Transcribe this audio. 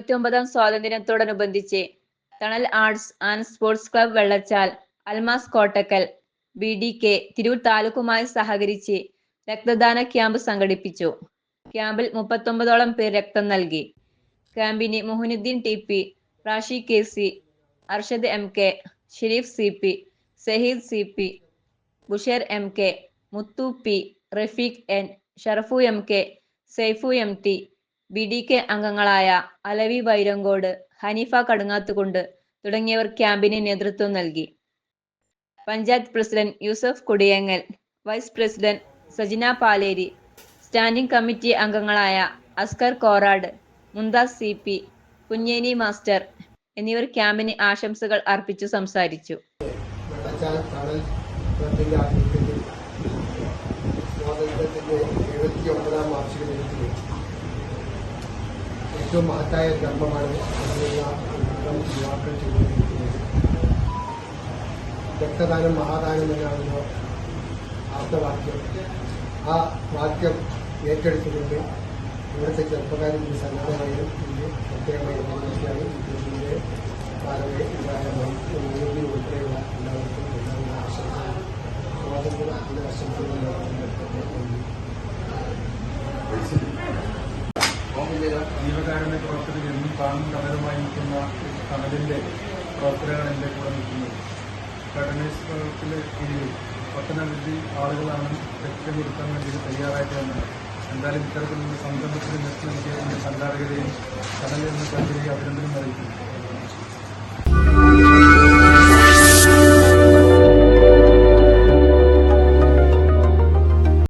ഇരുപത്തിയൊമ്പതാം സ്വാതന്ത്ര്യത്തോടനുബന്ധിച്ച് Thanal arts and sports club Vellachal Almas Kottakkal B D K Tirur താലൂക്കുമായി സഹകരിച്ച് രക്തദാന camp സംഘടിപ്പിച്ചു. ക്യാമ്പിൽ മുപ്പത്തൊമ്പതോളം പേർ രക്തം നൽകി. ക്യാമ്പിന് Muhiyuddin T P Rashi K C Arshad M K Sharif C P Saheed C P Busher M K Muthu P Rafeeq N Sharafu M K Saifu M T B D K അംഗങ്ങളായ അലവി വൈരങ്കോട് ഹനീഫ കടുങ്ങാത്തുകൊണ്ട് തുടങ്ങിയവർ ക്യാമ്പിന് നേതൃത്വം നൽകി. Panchayat president Yusuf Kudiyangal vice president Sajina Paleri standing committee അംഗങ്ങളായ Askar Korad Mumtaz C P Kunjeni master എന്നിവർ ക്യാമ്പിന് ആശംസകൾ അർപ്പിച്ചു സംസാരിച്ചു വെള്ളച്ചാൽ തണൽ ക്ലബിന്റെ ആഭിമുഖ്യത്തിൽ സ്വാതന്ത്ര്യത്തിന്റെ എഴുപത്തി ഒമ്പതാം വാർഷിക ദിനത്തിൽ ഏറ്റവും മഹത്തായ യുവം യുവാക്കൾ ചെയ്തുകൊണ്ടിരിക്കുന്നത്. രക്തദാനം മഹാദാനം എന്നാണല്ലോ ആപ്തവാക്യം. ആ വാക്യം ഏറ്റെടുത്തുകൊണ്ട് ഇവിടുത്തെ ചെറുപ്പക്കാരും ഈ സന്നദ്ധമായും ഇത് പ്രത്യേകമായി മനസ്സിലായി ഇതിന്റെ കാലമേ നീതി ഉൾപ്പെടെയുള്ള എല്ലാവർക്കും എല്ലാവരുടെ ആശംസകൾ സ്വാതന്ത്ര്യ ദിനാശംസകൾ ജീവകാരുണ്യ പ്രവർത്തകർ എന്നും താനും കടലുമായി നിൽക്കുന്ന കടലിന്റെ പ്രവർത്തനങ്ങൾ എന്റെ കൂടെ നിൽക്കുന്നത്. കടനേശ്വരത്തിലെ കീഴിൽ പത്തനംതിട്ട ആളുകളാണ് രക്തം കൊടുക്കാൻ വേണ്ടി തയ്യാറായിട്ട് വന്നത് എന്തായാലും ഇത്തരത്തിലുള്ള സംരംഭത്തിന് നെറ്റ് നൽകിയതിന്റെ സംഘാടകരെയും കടലിൽ നിന്ന് കണ്ടിരിക്കുക അഭിനന്ദനം അറിയിക്കുന്നു.